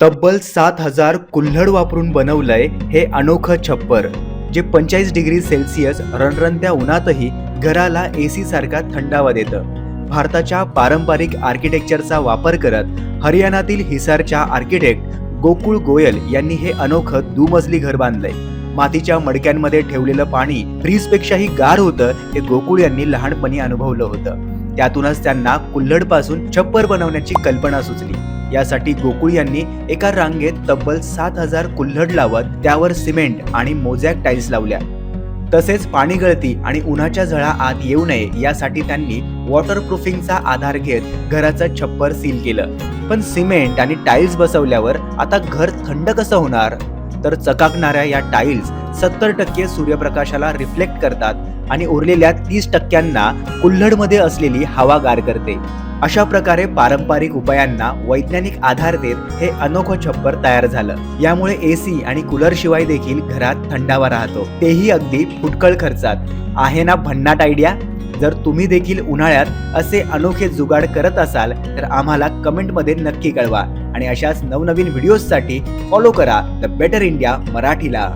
तब्बल सात हजार कुल्हड वापरून बनवलंय हे अनोखं छप्पर जे पंचेचाळीस डिग्री सेल्सिअस रणरणत्या उन्हातही घराला एसी सारखा थंडावा देतं. भारताच्या पारंपरिक आर्किटेक्चरचा वापर करत हरियाणातील हिसारच्या आर्किटेक्ट गोकुळ गोयल यांनी हे अनोखं दुमजली घर बांधलंय. मातीच्या मडक्यांमध्ये ठेवलेलं पाणी फ्रीजपेक्षाही गार होतं हे गोकुळ यांनी लहानपणी अनुभवलं होतं. त्यातूनच त्यांना कुल्हडपासून छप्पर बनवण्याची कल्पना सुचली. यासाठी गोकुळ यांनी एका रांगेत तब्बल सात हजार कुल्हड लावत त्यावर सिमेंट आणि मोझॅक टाईल्स लावल्या. तसेच पाणी गळती आणि उन्हाच्या झळा आत येऊ नये यासाठी त्यांनी वॉटरप्रूफिंगचा आधार घेत घराचं छप्पर सील केलं. पण सिमेंट आणि टाईल्स बसवल्यावर आता घर थंड कसं होणार? तर चकाकणाऱ्या या टाईल्स सत्तर टक्के सूर्यप्रकाशाला रिफ्लेक्ट करतात आणि उरलेल्या तीस टक्क्यांना कुल्हडमध्ये असलेली हवा गार करते. अशा प्रकारे पारंपरिक उपायांना वैज्ञानिक आधार देत हे अनोखं छप्पर तयार झालं. यामुळे एसी आणि कूलर शिवाय देखील घरात थंडावा राहतो. तेही अगदी फुटकळ खर्चात. आहे ना भन्नाट आयडिया जर तुम्ही देखील उन्हाळ्यात असे अनोखे जुगाड करत असाल तर आम्हाला कमेंटमध्ये नक्की कळवा. आणि अशाच नवनवीन व्हिडिओजसाठी फॉलो करा द बेटर इंडिया मराठीला.